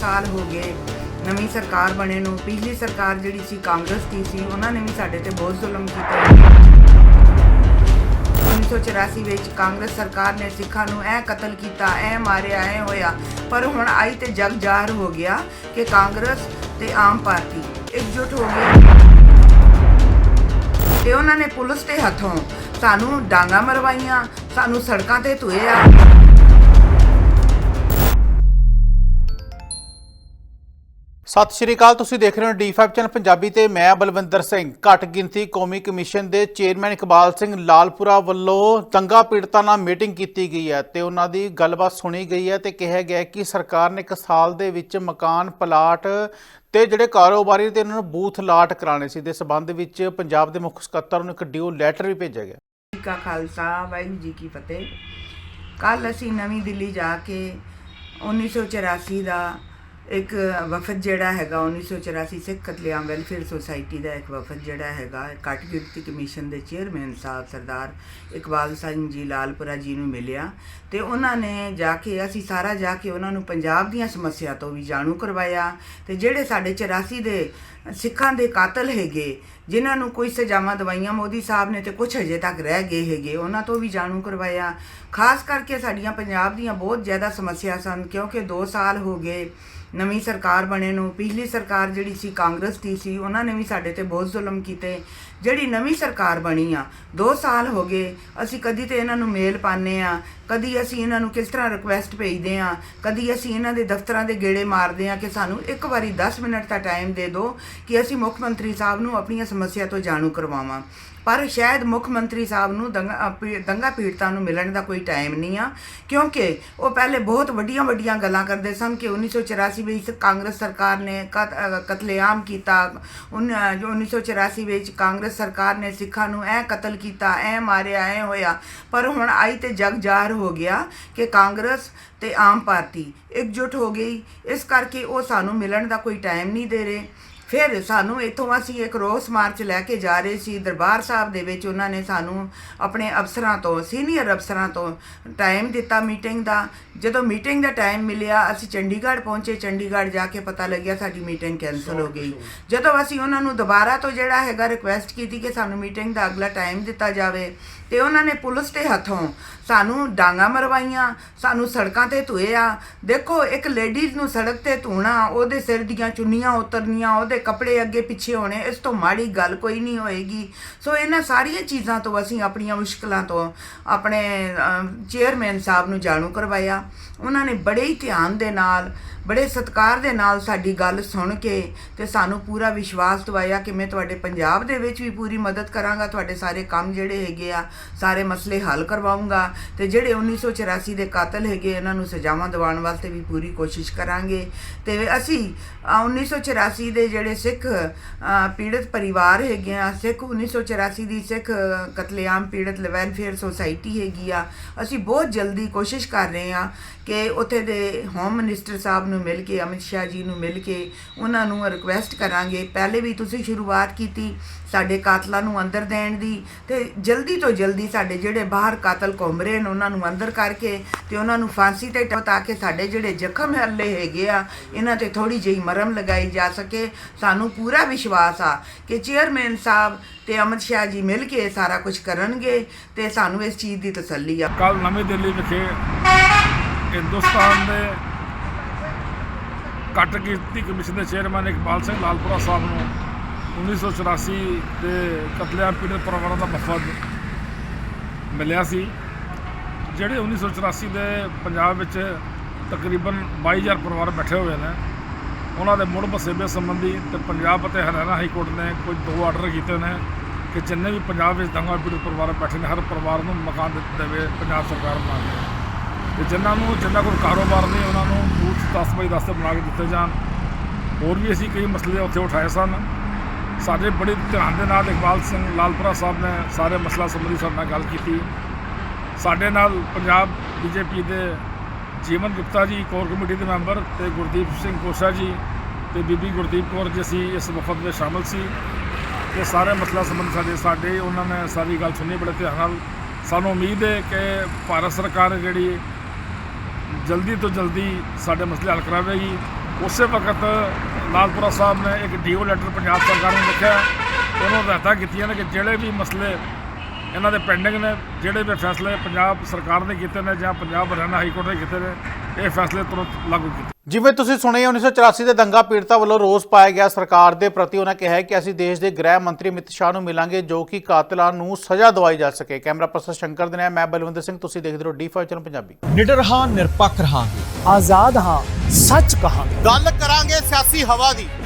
ਸਾਲ ਹੋ ਗਏ ਨਵੀਂ ਸਰਕਾਰ ਬਣੇ ਨੂੰ, ਪਿਛਲੀ ਸਰਕਾਰ ਜਿਹੜੀ ਸੀ ਕਾਂਗਰਸ ਦੀ ਸੀ, ਉਹਨਾਂ ਨੇ ਵੀ ਸਾਡੇ ਤੇ ਬਹੁਤ ਜ਼ੁਲਮ ਕੀਤਾ। 1984 ਵਿੱਚ ਕਾਂਗਰਸ ਸਰਕਾਰ ਨੇ ਸਿੱਖਾਂ ਨੂੰ ਐ ਕਤਲ ਕੀਤਾ ਐ ਮਾਰਿਆ ਐ ਹੋਇਆ। ਪਰ ਹੁਣ ਆਈ ਤੇ ਜਗ ਜ਼ਾਹਰ ਹੋ ਗਿਆ ਕਿ ਕਾਂਗਰਸ ਤੇ ਆਮ ਪਾਰਟੀ ਇਕਜੁੱਟ ਹੋ ਗਈ। ਤੇ ਉਹਨਾਂ ਨੇ ਪੁਲਿਸ ਦੇ ਹੱਥੋਂ ਸਾਨੂੰ ਡਾਂਗਾ ਮਰਵਾਈਆਂ, ਸਾਨੂੰ ਸੜਕਾਂ ਤੇ ਧੋਇਆ ਸਤਿ ਸ਼੍ਰੀ ਅਕਾਲ, ਤੁਸੀਂ ਦੇਖ ਰਹੇ ਹੋ D5 ਚੈਨਲ ਪੰਜਾਬੀ ਤੇ ਮੈਂ ਬਲਵਿੰਦਰ ਸਿੰਘ। ਘੱਟ ਗਿਣਤੀ ਕੌਮੀ ਕਮਿਸ਼ਨ ਦੇ ਚੇਅਰਮੈਨ ਇਕਬਾਲ ਸਿੰਘ ਲਾਲਪੁਰਾ ਵੱਲੋਂ ਦੰਗਾ ਪੀੜਤਾਂ ਨਾਲ ਮੀਟਿੰਗ ਕੀਤੀ ਗਈ ਹੈ ਤੇ ਉਹਨਾਂ ਦੀ ਗੱਲਬਾਤ ਸੁਣੀ ਗਈ ਹੈ ਤੇ ਕਿਹਾ ਗਿਆ ਕਿ ਸਰਕਾਰ ਨੇ ਇੱਕ ਸਾਲ ਦੇ ਵਿੱਚ ਮਕਾਨ, ਪਲਾਟ ਤੇ ਜਿਹੜੇ ਕਾਰੋਬਾਰੀ ਤੇ ਇਹਨਾਂ ਨੂੰ ਬੂਥ ਲਾਟ ਕਰਾਣੇ ਸੀ, ਦੇ ਸਬੰਧ ਵਿੱਚ ਪੰਜਾਬ ਦੇ ਮੁੱਖ ਸਕੱਤਰ ਨੂੰ ਇੱਕ ਡਿਊ ਲੈਟਰ ਵੀ ਭੇਜਿਆ ਗਿਆ। ਜੀ ਕਾ ਖਾਲਸਾ, ਵਾਹਿਗੁਰੂ ਜੀ ਕੀ ਫਤਿਹ। ਕੱਲ ਅਸੀਂ ਨਵੀਂ ਦਿੱਲੀ ਜਾ ਕੇ 1984 ਦਾ ਇੱਕ ਵਫਦ ਜਿਹੜਾ ਹੈਗਾ 1984 ਸਿੱਖ ਕਤਲੇਆਮ ਵੈਲਫੇਅਰ ਸੁਸਾਇਟੀ ਦਾ ਇੱਕ ਵਫਦ ਜਿਹੜਾ ਹੈਗਾ ਘੱਟ ਗਿਣਤੀ ਕਮਿਸ਼ਨ ਦੇ ਚੇਅਰਮੈਨ ਸਾਹਿਬ ਸਰਦਾਰ ਇਕਬਾਲ ਸਿੰਘ ਜੀ ਲਾਲਪੁਰਾ ਜੀ ਨੂੰ ਮਿਲਿਆ ਤੇ ਉਹਨਾਂ ਨੇ ਜਾ ਕੇ, ਅਸੀਂ ਸਾਰਾ ਜਾ ਕੇ ਉਹਨਾਂ ਨੂੰ ਪੰਜਾਬ ਦੀਆਂ ਸਮੱਸਿਆ ਤੋਂ ਵੀ ਜਾਣੂ ਕਰਵਾਇਆ ਤੇ ਜਿਹੜੇ ਸਾਡੇ 84 ਦੇ ਸਿੱਖਾਂ ਦੇ ਕਾਤਲ ਹੈਗੇ, ਜਿਨ੍ਹਾਂ ਨੂੰ ਕੋਈ ਸਜ਼ਾਵਾਂ ਦਵਾਈਆਂ ਮੋਦੀ ਸਾਹਿਬ ਨੇ ਤੇ ਕੁਝ ਅਜੇ ਤੱਕ ਰਹਿ ਗਏ ਹੈਗੇ, ਉਹਨਾਂ ਤੋਂ ਵੀ ਜਾਣੂ ਕਰਵਾਇਆ। ਖਾਸ ਕਰਕੇ ਸਾਡੀਆਂ ਪੰਜਾਬ ਦੀਆਂ ਬਹੁਤ ਜ਼ਿਆਦਾ ਸਮੱਸਿਆ ਸਨ ਕਿਉਂਕਿ 2 ਸਾਲ ਹੋ ਗਏ ਨਵੀਂ ਸਰਕਾਰ ਬਣੇ ਨੂੰ, ਪਿਛਲੀ ਸਰਕਾਰ ਜਿਹੜੀ ਸੀ ਕਾਂਗਰਸ ਦੀ ਸੀ, ਉਹਨਾਂ ਨੇ ਵੀ ਸਾਡੇ ਤੇ ਬਹੁਤ ਜ਼ੁਲਮ ਕੀਤੇ। ਜਿਹੜੀ ਨਵੀਂ ਸਰਕਾਰ ਬਣੀ ਆ 2 ਸਾਲ ਹੋ ਗਏ, ਅਸੀਂ ਕਦੀ ਤੇ ਇਹਨਾਂ ਨੂੰ ਮੇਲ ਪਾਣੇ ਆ, ਕਦੀ ਅਸੀਂ ਇਹਨਾਂ ਨੂੰ ਕਿਸ ਤਰ੍ਹਾਂ ਰਿਕੁਐਸਟ ਭੇਜਦੇ ਆ, ਕਦੀ ਅਸੀਂ ਇਹਨਾਂ ਦੇ ਦਫ਼ਤਰਾਂ ਦੇ ਗੇੜੇ ਮਾਰਦੇ ਆ ਕਿ ਸਾਨੂੰ ਇੱਕ ਵਾਰੀ 10 ਮਿੰਟ ਦਾ ਟਾਈਮ ਦੇ ਦਿਓ ਕਿ ਅਸੀਂ ਮੁੱਖ ਮੰਤਰੀ ਸਾਹਿਬ ਨੂੰ ਆਪਣੀਆਂ ਸਮੱਸਿਆ ਤੋਂ ਜਾਣੂ ਕਰਵਾਵਾਂ। ਪਰ ਸ਼ਾਇਦ ਮੁੱਖ ਮੰਤਰੀ ਸਾਹਿਬ ਨੂੰ ਦੰਗਾ ਪੀ- ਦੰਗਾ ਪੀੜਤਾਂ ਨੂੰ ਮਿਲਣ ਦਾ ਕੋਈ ਟਾਈਮ ਨਹੀਂ ਆ। ਕਿਉਂਕਿ ਉਹ ਪਹਿਲੇ ਬਹੁਤ ਵੱਡੀਆਂ ਵੱਡੀਆਂ ਗੱਲਾਂ ਕਰਦੇ ਸਨ ਕਿ 1984 ਵਿੱਚ ਕਾਂਗਰਸ ਸਰਕਾਰ ਨੇ ਕਤ- ਕਤਲੇਆਮ ਕੀਤਾ। ਉਨ- ਅ, ਜੋ 1984 ਵਿੱਚ ਕਾਂਗਰਸ ਸਰਕਾਰ ਨੇ ਸਿੱਖਾਂ ਨੂੰ ਐ ਕਤਲ ਕੀਤਾ ਐ ਮਾਰਿਆ ਐ ਹੋਇਆ। ਪਰ ਹੁਣ ਆਈ ਤੇ ਜਗ ਜ਼ਾਹਰ ਹੋ ਗਿਆ ਕਿ ਕਾਂਗਰਸ ਤੇ ਆਮ ਪਾਰਟੀ ਇਕਜੁੱਟ ਹੋ ਗਈ। ਇਸ ਕਰਕੇ ਉਹ ਸਾਨੂੰ ਮਿਲਣ ਦਾ ਕੋਈ ਟਾਈਮ ਨਹੀਂ ਦੇ ਰਹੇ। ਫਿਰ ਸਾਨੂੰ ਇੱਥੋਂ ਅਸੀਂ ਇੱਕ ਰੋਸ ਮਾਰਚ ਲੈ ਕੇ ਜਾ ਰਹੇ ਸੀ ਦਰਬਾਰ ਸਾਹਿਬ ਦੇ ਵਿੱਚ। ਉਹਨਾਂ ਨੇ ਸਾਨੂੰ ਆਪਣੇ ਅਫਸਰਾਂ ਤੋਂ, ਸੀਨੀਅਰ ਅਫਸਰਾਂ ਤੋਂ ਟਾਈਮ ਦਿੱਤਾ ਮੀਟਿੰਗ ਦਾ। ਜਦੋਂ ਮੀਟਿੰਗ ਦਾ ਟਾਈਮ ਮਿਲਿਆ, ਅਸੀਂ ਚੰਡੀਗੜ੍ਹ ਪਹੁੰਚੇ। ਚੰਡੀਗੜ੍ਹ ਜਾ ਕੇ ਪਤਾ ਲੱਗਿਆ ਸਾਡੀ ਮੀਟਿੰਗ ਕੈਨਸਲ ਹੋ ਗਈ। ਜਦੋਂ ਅਸੀਂ ਉਹਨਾਂ ਨੂੰ ਦੁਬਾਰਾ ਤੋਂ ਜਿਹੜਾ ਹੈਗਾ ਰਿਕੁਐਸਟ ਕੀਤੀ ਕਿ ਸਾਨੂੰ ਮੀਟਿੰਗ ਦਾ ਅਗਲਾ ਟਾਈਮ ਦਿੱਤਾ ਜਾਵੇ, ਤੇ ਉਹਨਾਂ ਨੇ ਪੁਲਿਸ ਦੇ ਹੱਥੋਂ ਸਾਨੂੰ ਡਾਂਗਾ ਮਰਵਾਈਆਂ, ਸਾਨੂੰ ਸੜਕਾਂ ਤੇ ਧੋਇਆ ਦੇਖੋ, ਇੱਕ ਲੇਡੀਜ਼ ਨੂੰ ਸੜਕ ਤੇ ਧੋਣਾ, ਉਹਦੇ ਸਿਰ ਦੀਆਂ ਚੁੰਨੀਆਂ ਉਤਰਨੀਆਂ, ਉਹਦੇ ਕੱਪੜੇ ਅੱਗੇ ਪਿੱਛੇ ਹੋਣੇ ਇਸ ਤੋਂ ਮਾੜੀ ਗੱਲ ਕੋਈ ਨਹੀਂ ਹੋਏਗੀ। ਸੋ ਇਹਨਾਂ ਸਾਰੀਆਂ ਚੀਜ਼ਾਂ ਤੋਂ ਅਸੀਂ ਆਪਣੀਆਂ ਮੁਸ਼ਕਲਾਂ ਤੋਂ ਆਪਣੇ ਚੇਅਰਮੈਨ ਸਾਹਿਬ ਨੂੰ ਜਾਣੂ ਕਰਵਾਇਆ। ਉਹਨਾਂ ਨੇ ਬੜੇ ਹੀ ਧਿਆਨ ਦੇ ਨਾਲ ਬੜੇ ਸਤਿਕਾਰ ਦੇ ਨਾਲ ਸਾਡੀ ਗੱਲ ਸੁਣ ਕੇ ਤੇ ਸਾਨੂੰ ਪੂਰਾ ਵਿਸ਼ਵਾਸ ਦਵਾਇਆ ਕਿ ਮੈਂ ਤੁਹਾਡੇ ਪੰਜਾਬ ਦੇ ਵਿੱਚ ਵੀ ਪੂਰੀ ਮਦਦ ਕਰਾਂਗਾ ਤੁਹਾਡੇ ਸਾਰੇ ਕੰਮ ਜਿਹੜੇ ਹੈਗੇ ਆ ਸਾਰੇ ਮਸਲੇ ਹੱਲ ਕਰਵਾਉਂਗਾ ਤੇ ਜਿਹੜੇ 1984 ਦੇ ਕਾਤਲ ਹੈਗੇ ਇਹਨਾਂ ਨੂੰ ਸਜ਼ਾਵਾਂ ਦਿਵਾਉਣ ਵਾਸਤੇ ਵੀ ਪੂਰੀ ਕੋਸ਼ਿਸ਼ ਕਰਾਂਗੇ। ਤੇ ਅਸੀਂ ਅ, 1984 ਦੇ ਜਿਹੜੇ ਜਿਹੜੇ ਸਿੱਖ ਪੀੜਤ ਪਰਿਵਾਰ ਹੈਗੇ ਆ, ਸਿੱਖ 1984 ਦੀ ਸਿੱਖ ਕਤਲੇਆਮ ਪੀੜਤ ਵੈਲਫੇਅਰ ਸੁਸਾਇਟੀ ਹੈਗੀ ਆ, ਅਸੀਂ ਬਹੁਤ ਜਲਦੀ ਕੋਸ਼ਿਸ਼ ਕਰ ਰਹੇ ਆ ਕਿ ਉੱਥੇ ਦੇ ਹੋਮ ਮਿਨਿਸਟਰ ਸਾਹਿਬ ਨੂੰ ਮਿਲ ਕੇ, ਅਮਿਤ ਸ਼ਾਹ ਜੀ ਨੂੰ ਮਿਲ ਕੇ ਉਹਨਾਂ ਨੂੰ ਰਿਕੁਐਸਟ ਕਰਾਂਗੇ। ਪਹਿਲੇ ਵੀ ਤੁਸੀਂ ਸ਼ੁਰੂਆਤ ਕੀਤੀ ਸਾਡੇ ਕਾਤਲਾਂ ਨੂੰ ਅੰਦਰ ਦੇਣ ਦੀ ਤੇ ਜਲਦੀ ਤੋਂ ਜਲਦੀ ਸਾਡੇ ਜਿਹੜੇ ਬਾਹਰ ਕਾਤਲ ਘੁੰਮ ਰਹੇ ਨੇ, ਉਹਨਾਂ ਨੂੰ ਅੰਦਰ ਕਰਕੇ ਤੇ ਉਹਨਾਂ ਨੂੰ ਫਾਂਸੀ ਤੇ ਟ- ਤਾਂ ਕਿ ਸਾਡੇ ਜਿਹੜੇ ਜ਼ਖਮ ਹੱਲੇ ਹੈਗੇ ਆ, ਇਹਨਾਂ ਤੇ ਥੋੜੀ ਜਿਹੀ ਮਰਮ ਲਗਾਈ ਜਾ ਸਕੇ। ਸਾਨੂੰ ਪੂਰਾ ਵਿਸ਼ਵਾਸ ਆ ਕਿ ਚੇਅਰਮੈਨ ਸਾਹਿਬ ਤੇ ਅਮਿਤ ਸ਼ਾਹ ਜੀ ਮਿਲ ਕੇ ਸਾਰਾ ਕੁਝ ਕਰਨਗੇ ਤੇ ਸਾਨੂੰ ਇਸ ਚੀਜ਼ ਦੀ ਤਸੱਲੀ ਆ। ਕੱਲ ਨਵੀਂ ਦਿੱਲੀ ਵਿਖੇ ਹਿੰਦੁਸਤਾਨ ਦੇ ਘੱਟ ਗਿਣਤੀ ਕਮਿਸ਼ਨ ਦੇ ਚੇਅਰਮੈਨ ਇਕਬਾਲ ਸਿੰਘ ਲਾਲਪੁਰਾ ਸਾਹਿਬ ਨੂੰ 1984 ਦੇ ਕਤਲੇਆਮ ਪੀੜਤ ਪਰਿਵਾਰਾਂ ਦਾ ਵਫਦ ਮਿਲਿਆ ਸੀ, ਜਿਹੜੇ 1984 ਦੇ ਪੰਜਾਬ ਵਿੱਚ ਤਕਰੀਬਨ 22000 ਪਰਿਵਾਰ ਬੈਠੇ ਹੋਏ ਨੇ, ਉਹਨਾਂ ਦੇ ਮੁੜ ਵਸੇਬੇ ਸੰਬੰਧੀ ਤੇ ਪੰਜਾਬ ਅਤੇ ਹਰਿਆਣਾ ਹਾਈ ਕੋਰਟ ਨੇ ਕੁਝ ਦੋ ਆਰਡਰ ਕੀਤੇ ਨੇ ਕਿ ਜਿੰਨੇ ਵੀ ਪੰਜਾਬ ਵਿੱਚ ਦੰਗਾ ਪੀੜਤ ਪਰਿਵਾਰ ਬੈਠੇ ਨੇ, ਹਰ ਪਰਿਵਾਰ ਨੂੰ ਮਕਾਨ ਦਿੱਤੇ ਦੇਵੇ, ਪੰਜਾਬ ਸਰਕਾਰ ਬਣਾ ਕੇ ਤੇ ਜਿਨ੍ਹਾਂ ਨੂੰ, ਜਿੰਨਾ ਕੋਈ ਕਾਰੋਬਾਰ ਨਹੀਂ ਉਹਨਾਂ ਨੂੰ ਬੂਥ 10 ਬਾਈ 10 ਬਣਾ ਕੇ ਦਿੱਤੇ ਜਾਣ। ਹੋਰ ਵੀ ਅਸੀਂ ਕਈ ਮਸਲੇ ਉੱਥੇ ਉਠਾਏ ਸਨ। ਸਾਡੇ ਬੜੇ ਧਿਆਨ ਦੇ ਨਾਲ ਇਕਬਾਲ ਸਿੰਘ ਲਾਲਪੁਰਾ ਸਾਹਿਬ ਨੇ ਸਾਰੇ ਮਸਲਾ ਸੰਬੰਧੀ ਸਾਡੇ ਨਾਲ ਗੱਲ ਕੀਤੀ। ਸਾਡੇ ਨਾਲ ਪੰਜਾਬ ਬੀਜੇਪੀ ਦੇ ਜੀਵਨ ਗੁਪਤਾ ਜੀ, ਕੋਰ ਕਮੇਟੀ ਦੇ ਮੈਂਬਰ ਤੇ ਗੁਰਦੀਪ ਸਿੰਘ ਕੋਸ਼ਾ ਜੀ ਤੇ ਬੀਬੀ ਗੁਰਦੀਪ ਕੌਰ ਜੀ ਅਸੀਂ ਇਸ ਵਫਦ ਵਿੱਚ ਸ਼ਾਮਲ ਸੀ ਤੇ ਸਾਰੇ ਮਸਲਾ ਸੰਬੰਧ ਸਾਡੇ ਸਾਡੇ ਉਹਨਾਂ ਨੇ ਸਾਰੀ ਗੱਲ ਸੁਣੀ ਬੜੇ ਧਿਆਨ ਨਾਲ। ਸਾਨੂੰ ਉਮੀਦ ਹੈ ਕਿ ਭਾਰਤ ਸਰਕਾਰ ਜਿਹੜੀ ਜਲਦੀ ਤੋਂ ਜਲਦੀ ਸਾਡੇ ਮਸਲੇ ਹੱਲ ਕਰਾਵੇਗੀ। ਉਸੇ ਵਕਤ ਲਾਲਪੁਰਾ ਸਾਹਿਬ ਨੇ ਇੱਕ ਡੀਓ ਲੈਟਰ ਪੰਜਾਬ ਸਰਕਾਰ ਨੂੰ ਲਿਖਿਆ। ਉਹਨੂੰ ਹਦਾਇਤਾਂ ਕੀਤੀਆਂ ਨੇ ਕਿ ਜਿਹੜੇ ਵੀ ਮਸਲੇ ਇਹਨਾਂ ਦੇ ਪੈਂਡਿੰਗ ਨੇ, ਜਿਹੜੇ ਵੀ ਫੈਸਲੇ ਪੰਜਾਬ ਸਰਕਾਰ ਨੇ ਕੀਤੇ ਨੇ ਜਾਂ ਪੰਜਾਬ ਹਰਿਆਣਾ ਹਾਈ ਕੋਰਟ ਨੇ ਕੀਤੇ ਨੇ ਇਹ ਫੈਸਲੇ ਤੁਰੰਤ ਲਾਗੂ ਕੀਤੇ। ਜਿਵੇਂ ਤੁਸੀਂ ਸੁਣੇ 1984 ਦੇ ਦੰਗਾ ਪੀੜਤਾ ਵੱਲੋਂ ਰੋਸ ਪਾਇਆ ਗਿਆ। ਸਰਕਾਰ ਦੇ ਪ੍ਰਤੀ ਉਹਨਾਂ ਕਿਹਾ ਕਿ ਅਸੀਂ ਦੇਸ਼ ਦੇ ਗ੍ਰਹਿ ਮੰਤਰੀ ਅਮਿਤ ਸ਼ਾਹ ਨੂੰ ਮਿਲਾਂਗੇ ਜੋ ਕਿ ਕਾਤਲਾਂ ਨੂੰ ਸਜ਼ਾ ਦਵਾਈ ਜਾ ਸਕੇ। ਕੈਮਰਾ ਪਰਸਨ ਸ਼ੰਕਰ ਦੇ ਨਾਲ ਮੈਂ ਬਲਵਿੰਦਰ ਸਿੰਘ। ਤੁਸੀਂ ਦੇਖਦੇ ਰਹੋ ਡੀ5 ਚੈਨਲ ਪੰਜਾਬੀ। ਨਿਡਰ ਹਾਂ ਨਿਰਪੱਖ ਰਹਾਂਗੇ। ਆਜ਼ਾਦ ਹਾਂ ਸੱਚ ਕਹਾਂਗੇ। ਗੱਲ ਕਰਾਂਗੇ ਸਿਆਸੀ ਹਵਾ ਦੀ।